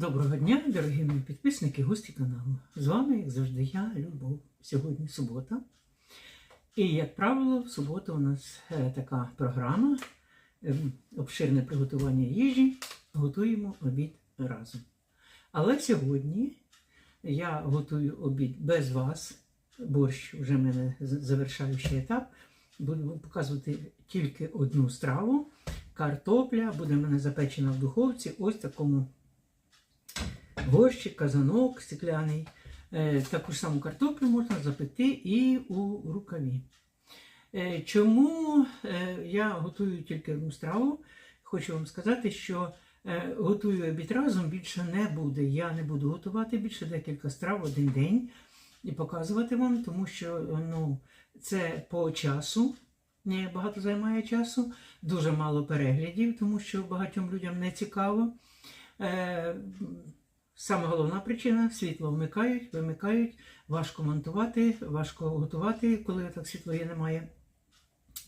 Доброго дня, дорогі мої підписники, гості каналу. З вами, як завжди, я, Любов. Сьогодні субота. І, як правило, в суботу у нас е, така програма ем, обширне приготування їжі. Готуємо обід разом. Але сьогодні я готую обід без вас. Борщ вже в мене завершаючий етап. Буду показувати тільки одну страву. Картопля буде в мене запечена в духовці. Ось такому горщик, казанок стекляний. Е, Таку ж саму картоплю можна запекти і у рукаві. Е, Чому е, я готую тільки одну страву? Хочу вам сказати, що готую обід разом більше не буде. Я не буду готувати більше декілька страв один день і показувати вам, тому що ну, це по часу. Багато займає часу, дуже мало переглядів, тому що багатьом людям не цікаво. Е, Саме головна причина світло вмикають, вимикають, важко монтувати, важко готувати, коли так світло є, немає.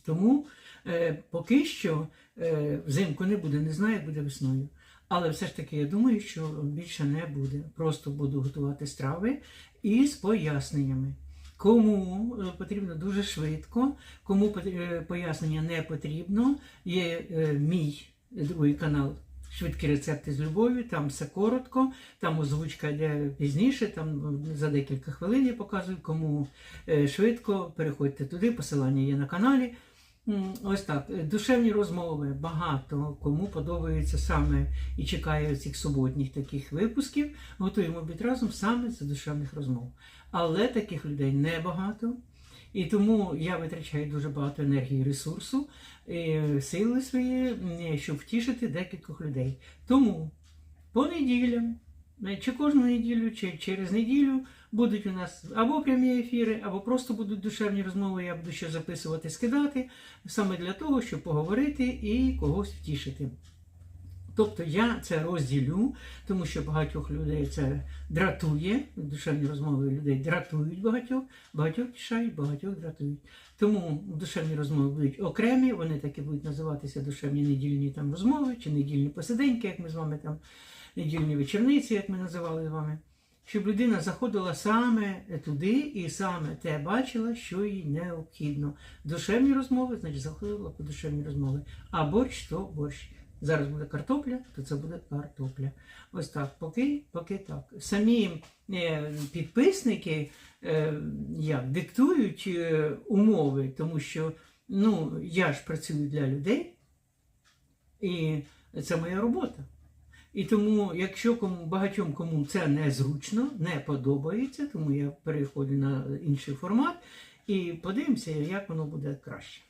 Тому е, поки що е, взимку не буде, не знаю, як буде весною. Але все ж таки я думаю, що більше не буде. Просто буду готувати страви із поясненнями. Кому е, потрібно дуже швидко, кому е, пояснення не потрібно, є е, мій другий канал Швидкі рецепти з любов'ю, там все коротко, там озвучка йде пізніше, там за декілька хвилин я показую, кому е, швидко, переходьте туди, посилання є на каналі. Ось так. Душевні розмови багато кому подобається саме і чекає цих суботніх таких випусків. Готуємо обід разом саме з душевних розмов. Але таких людей небагато. І тому я витрачаю дуже багато енергії ресурсу, е, сили свої, щоб втішити декількох людей. Тому по неділям, е, чи кожну неділю, чи через неділю будуть у нас або прямі ефіри, або просто будуть душевні розмови. Я буду ще записувати, скидати, саме для того, щоб поговорити і когось втішити. Тобто я це розділю, тому що багатьох людей це дратує. Душевні розмови людей дратують багатьох, багатьох тішають, багатьох дратують. Тому душевні розмови будуть окремі, вони таки будуть називатися душевні недільні там розмови чи недільні посиденьки, як ми з вами там, недільні вечорниці, як ми називали з вами. Щоб людина заходила саме туди і саме те бачила, що їй необхідно. Душевні розмови, значить заходила по душевні розмови. А борщ то борщ. Зараз буде картопля, то це буде картопля. Ось так, поки, поки так. Самі е, підписники е, як, диктують е, умови, тому що ну, я ж працюю для людей, і це моя робота. І тому, якщо кому багатьом кому це незручно, не подобається, тому я переходжу на інший формат і подивимося, як воно буде краще.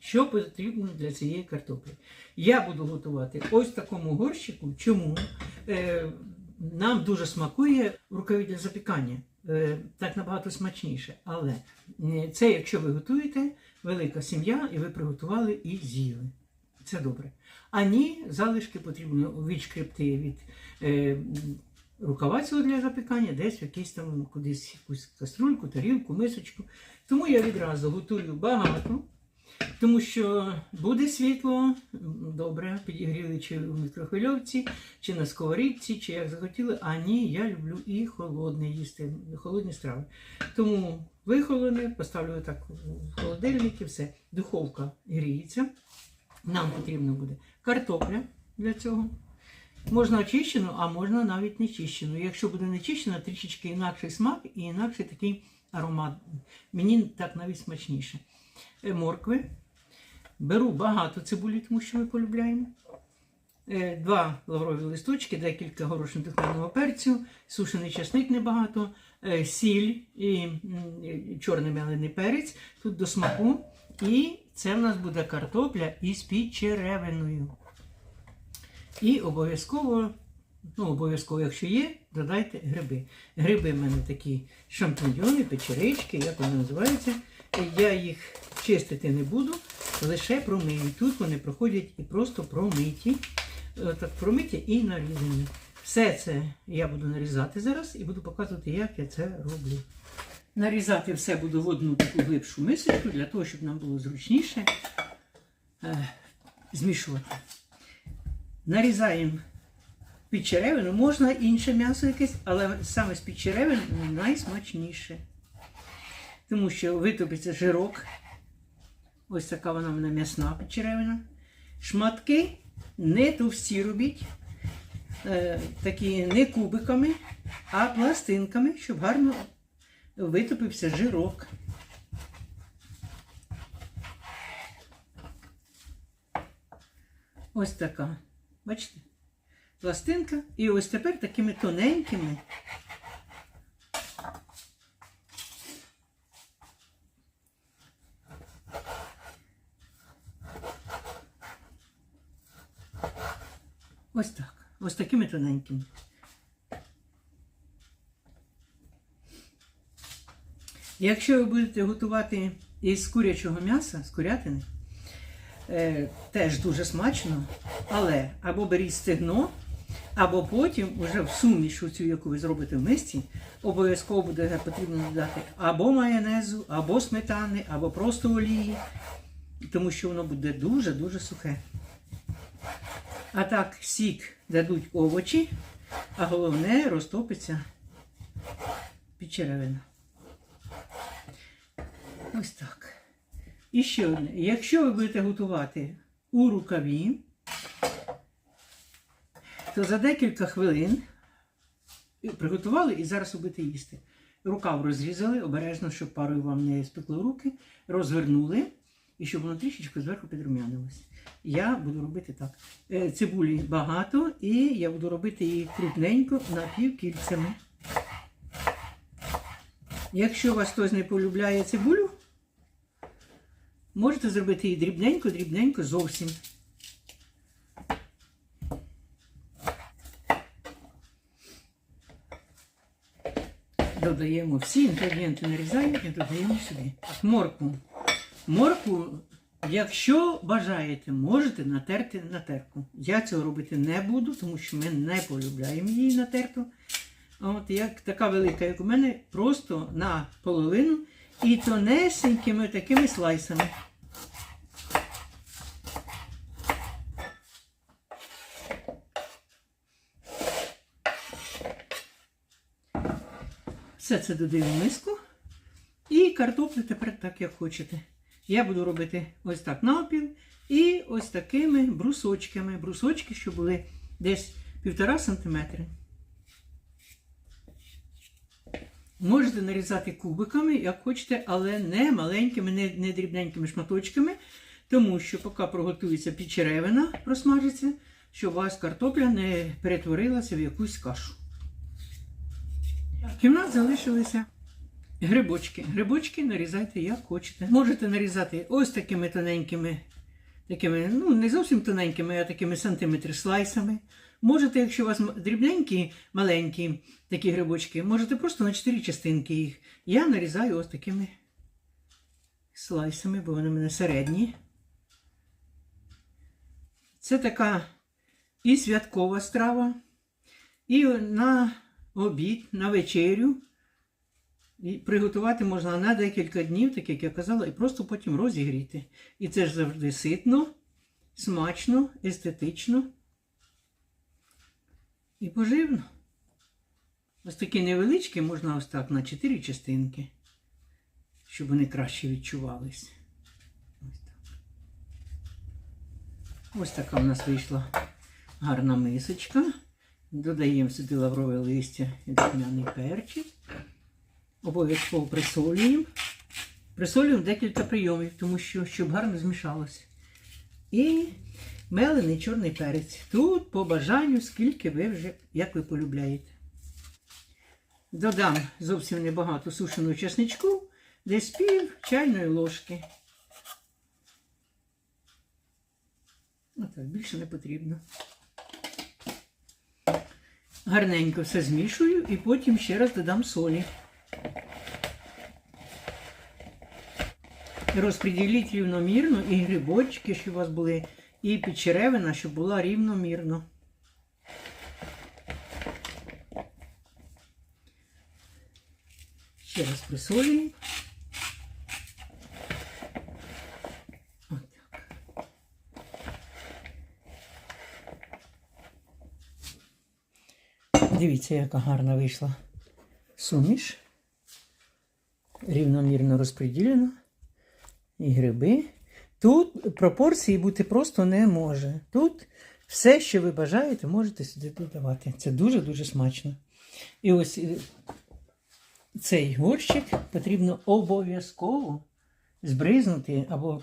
Що потрібно для цієї картоплі? Я буду готувати ось такому горщику. Чому? Е, нам дуже смакує рукаві для запікання. Е, так набагато смачніше. Але е, це, якщо ви готуєте, велика сім'я, і ви приготували і з'їли. Це добре. А ні, залишки потрібно відшкребти від е, рукава для запікання, десь в якийсь там кудись якусь каструльку, тарілку, мисочку. Тому я відразу готую багато. Тому що буде світло, добре, підігріли чи в мікрохвильовці, чи на сковорідці, чи як захотіли. А ні, я люблю і холодне їсти, холодні страви. Тому вихолоне, поставлю так в холодильник і все. Духовка гріється. Нам потрібно буде картопля для цього. Можна очищену, а можна навіть не чищену. Якщо буде не чищена, трішечки інакший смак і інакший такий аромат. Мені так навіть смачніше. Е, Моркви. Беру багато цибулі, тому що ми полюбляємо. Е, Два лаврові листочки, декілька горошин духмяного перцю, сушений часник небагато, е, сіль і чорний мелений перець тут до смаку. І це в нас буде картопля із підчеревиною. І обов'язково, ну обов'язково, якщо є, додайте гриби. Гриби в мене такі шампіньйони, печерички, як вони називаються. Я їх чистити не буду, лише промию. Тут вони проходять і просто промиті. Е, Так, промиті і нарізані. Все це я буду нарізати зараз і буду показувати, як я це роблю. Нарізати все буду в одну таку глибшу мисочку, для того, щоб нам було зручніше е, змішувати. Нарізаємо під черевину, можна інше м'ясо якесь, але саме з під черевин найсмачніше. Тому що витопиться жирок. Ось така вона в мене м'ясна підчеревина. Шматки не товсті робіть, е, такі не кубиками, а пластинками, щоб гарно витопився жирок. Ось така. Бачите? Пластинка. І ось тепер такими тоненькими. Ось так. Ось такими тоненькими. Якщо ви будете готувати із курячого м'яса, з курятини, е, теж дуже смачно, але або беріть стегно, або потім вже в суміш, цю, яку ви зробите в мисці, обов'язково буде потрібно додати або майонезу, або сметани, або просто олії, тому що воно буде дуже-дуже сухе. А так, сік дадуть овочі, а головне розтопиться підчеревина. Ось так. І ще одне. Якщо ви будете готувати у рукаві, то за декілька хвилин приготували і зараз будете їсти. Рукав розрізали, обережно, щоб парою вам не спекло руки, розвернули і щоб воно трішечки зверху підрумянилось. Я буду робити так. Е, Цибулі багато, і я буду робити її крупненько напівкільцями. Якщо вас хтось не полюбляє цибулю, можете зробити її дрібненько, дрібненько зовсім. Додаємо всі інгредієнти нарізаємо і додаємо сюди. Моркву. Моркву, якщо бажаєте, можете натерти на терку. Я цього робити не буду, тому що ми не полюбляємо її натерту. От як така велика, як у мене, просто на половину і тонесенькими такими слайсами. Все це додаю в миску. І картоплю тепер так, як хочете. Я буду робити ось так навпіл і ось такими брусочками. Брусочки, що були десь півтора сантиметри. Можете нарізати кубиками, як хочете, але не маленькими, не, не дрібненькими шматочками, тому що поки проготується підчеревина, просмажиться, щоб у вас картопля не перетворилася в якусь кашу. Кімнат залишилися грибочки. Грибочки нарізайте як хочете. Можете нарізати ось такими тоненькими, такими, ну не зовсім тоненькими, а такими сантиметри слайсами. Можете, якщо у вас дрібненькі, маленькі такі грибочки, можете просто на 4 частинки їх. Я нарізаю ось такими слайсами, бо вони в мене середні. Це така і святкова страва, і на обід, на вечерю. І приготувати можна на декілька днів, так як я казала, і просто потім розігріти. І це ж завжди ситно, смачно, естетично і поживно. Ось такі невеличкі можна ось так на 4 частинки, щоб вони краще відчувались. Ось так. Ось така в нас вийшла гарна мисочка. Додаємо сюди лаврове листя і духмяний перчик. Обов'язково присолюємо. Присолюємо декілька прийомів, тому що щоб гарно змішалося. І мелений чорний перець. Тут по бажанню, скільки ви вже, як ви полюбляєте. Додам зовсім небагато сушеного чесничку, десь пів чайної ложки. Отак, більше не потрібно. Гарненько все змішую і потім ще раз додам солі. Розподіліть рівномірно і грибочки, щоб у вас були, і підчеревина, щоб була рівномірно. Ще раз присолюємо. Дивіться, яка гарна вийшла суміш. Рівномірно розподілена. І гриби. Тут пропорції бути просто не може. Тут все, що ви бажаєте, можете сюди додавати. Це дуже-дуже смачно. І ось е, цей горщик потрібно обов'язково збризнути або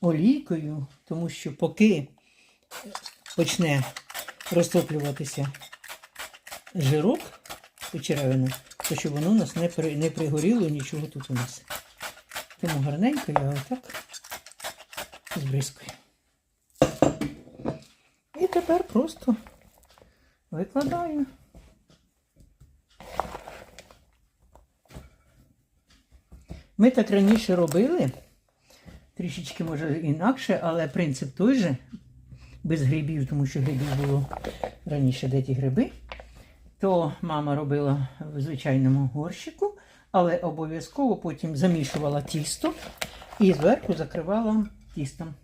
олійкою, тому що поки почне розтоплюватися жирок почеревина, то щоб воно у нас не, при, не пригоріло нічого тут у нас. Тому гарненько я отак збризкую. І тепер просто викладаю. Ми так раніше робили, трішечки може інакше, але принцип той же, без грибів, тому що грибів було раніше де ті гриби. То мама робила в звичайному горщику, але обов'язково потім замішувала тісто і зверху закривала тістом,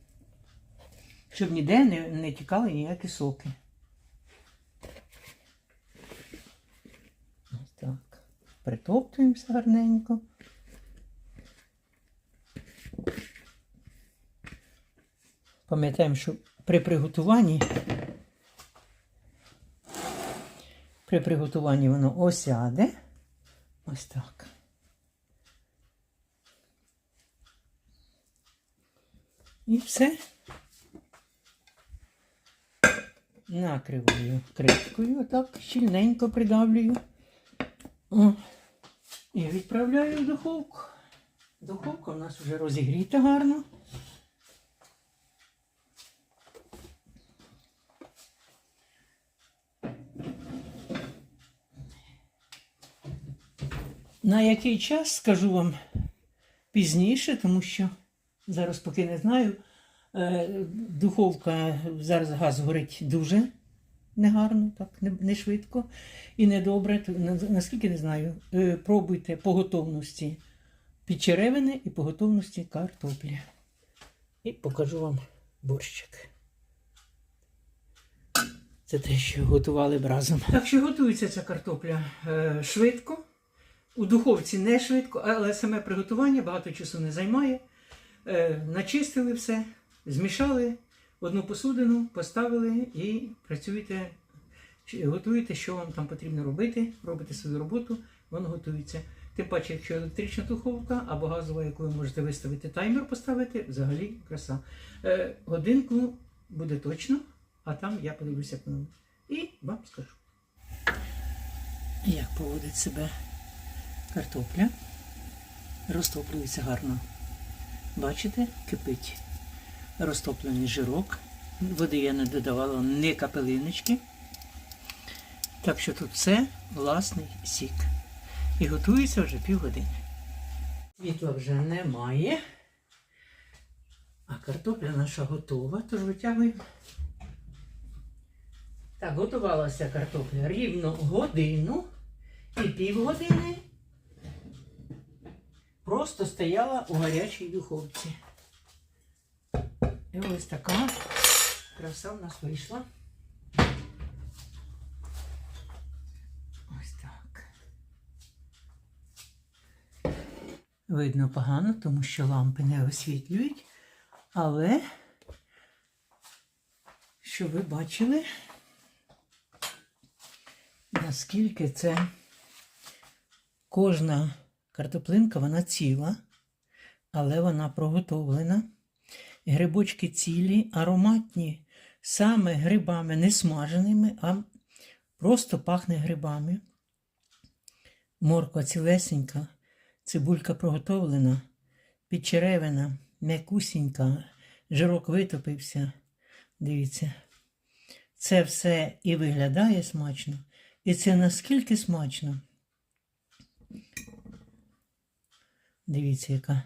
щоб ніде не, не тікали ніякі соки. Ось так. Притоптуємося гарненько. Пам'ятаємо, що при приготуванні при приготуванні воно осяде. Ось так. І все. Накриваю кришкою, отак щільненько придавлюю. О. І відправляю в духовку. Духовка у нас вже розігріта гарно. На який час скажу вам пізніше, тому що зараз поки не знаю. Е, Духовка зараз газ горить дуже негарно, так, не, швидко і недобре. Наскільки не знаю, Е, пробуйте по готовності підчеревини і по готовності картоплі. І покажу вам борщик. Це те, що готували б разом. Так що готується ця картопля е, швидко. У духовці не швидко, але саме приготування багато часу не займає. Е, начистили все, змішали одну посудину, поставили і працюєте, готуєте, що вам там потрібно робити, робите свою роботу, воно готується. Тим паче, якщо електрична духовка або газова, яку ви можете виставити таймер, поставити, взагалі краса. Е, годинку буде точно, а там я подивлюся по. І вам скажу. Як поводить себе картопля. Розтоплюється гарно. Бачите, кипить розтоплений жирок. Води я не додавала ні капелиночки. Так що тут все власний сік. І готується вже півгодини. Світла вже немає. А картопля наша готова, тож витягуємо. Так, готувалася картопля рівно годину і півгодини просто стояла у гарячій духовці. І ось така краса в нас вийшла. Ось так. Видно погано, тому що лампи не освітлюють, але щоб ви бачили, наскільки це кожна картоплинка, вона ціла, але вона проготовлена. Грибочки цілі, ароматні, саме грибами не смаженими, а просто пахне грибами. Морква цілесенька, цибулька проготовлена, підчеревина, м'якусінька, жирок витопився. Дивіться, це все і виглядає смачно, і це наскільки смачно. Дивіться, яка.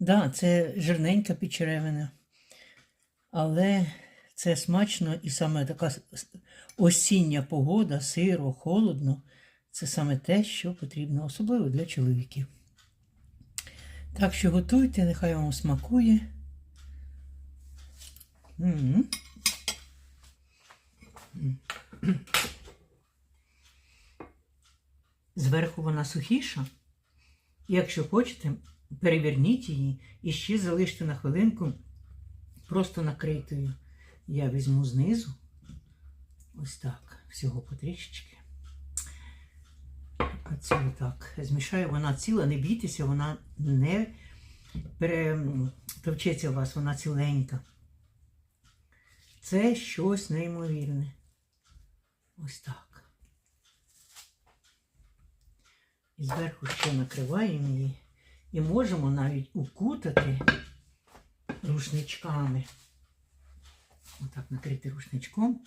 Да, це жирненька підчеревина. Але це смачно і саме така осіння погода, сиро, холодно. Це саме те, що потрібно, особливо для чоловіків. Так що готуйте, нехай вам смакує. М. зверху вона сухіша. Якщо хочете, переверніть її і ще залиште на хвилинку просто накритою. Я візьму знизу. Ось так, всього потрішечки. Оце отак. Змішаю, вона ціла, не бійтеся, вона не перетовчеться у вас, вона ціленька. Це щось неймовірне. Ось так. І зверху ще накриваємо її. І можемо навіть укутати рушничками. Отак накрити рушничком.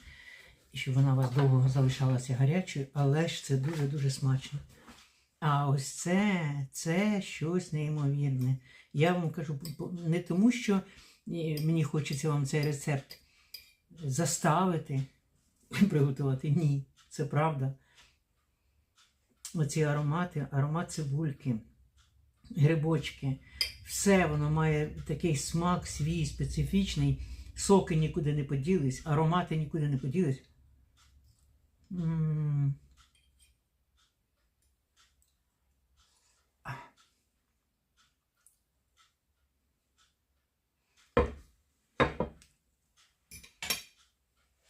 І щоб вона у вас довго залишалася гарячою, але ж це дуже-дуже смачно. А ось це, це щось неймовірне. Я вам кажу не тому, що е, мені хочеться вам цей рецепт заставити приготувати. Ні, це правда. Оці аромати, аромат цибульки, грибочки, все воно має такий смак свій, специфічний. Соки нікуди не поділись, аромати нікуди не поділись.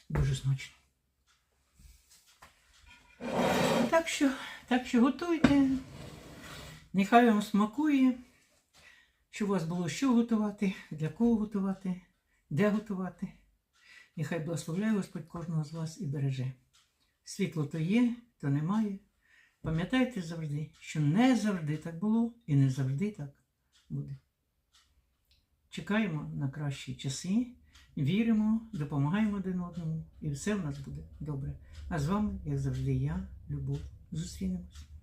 Дуже смачно. Так що, так що готуйте. Нехай вам смакує, щоб у вас було що готувати, для кого готувати, де готувати. Нехай благословляє Господь кожного з вас і береже. Світло то є, то немає. Пам'ятайте завжди, що не завжди так було і не завжди так буде. Чекаємо на кращі часи, віримо, допомагаємо один одному, і все в нас буде добре. А з вами, як завжди, я, Любов. dos filhos.